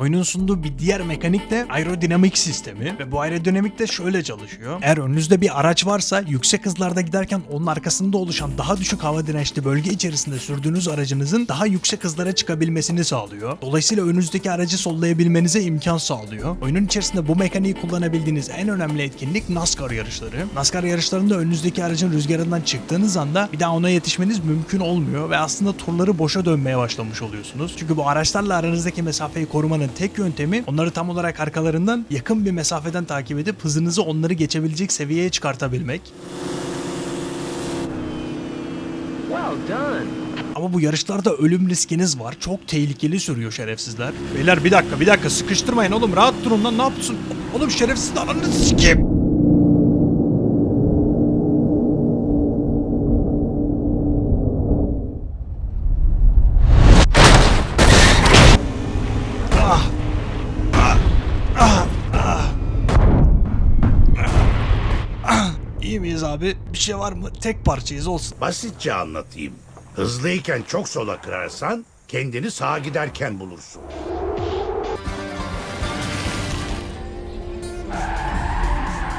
Oyunun sunduğu bir diğer mekanik de aerodinamik sistemi ve bu aerodinamik de şöyle çalışıyor. Eğer önünüzde bir araç varsa yüksek hızlarda giderken onun arkasında oluşan daha düşük hava dirençli bölge içerisinde sürdüğünüz aracınızın daha yüksek hızlara çıkabilmesini sağlıyor. Dolayısıyla önünüzdeki aracı sollayabilmenize imkan sağlıyor. Oyunun içerisinde bu mekaniği kullanabildiğiniz en önemli etkinlik NASCAR yarışları. NASCAR yarışlarında önünüzdeki aracın rüzgarından çıktığınız anda bir daha ona yetişmeniz mümkün olmuyor ve aslında turları boşa dönmeye başlamış oluyorsunuz. Çünkü bu araçlarla aranızdaki mesafeyi korumanın tek yöntemi onları tam olarak arkalarından yakın bir mesafeden takip edip hızınızı onları geçebilecek seviyeye çıkartabilmek. Well done. Ama bu yarışlarda ölüm riskiniz var. Çok tehlikeli sürüyor şerefsizler. Beyler bir dakika bir dakika sıkıştırmayın oğlum rahat durun lan ne yapıyorsun? Oğlum şerefsiz ananı sikeyim. İyi miyiz abi? Bir şey var mı? Tek parçayız olsun. Basitçe anlatayım. Hızlıyken çok sola kırarsan kendini sağa giderken bulursun.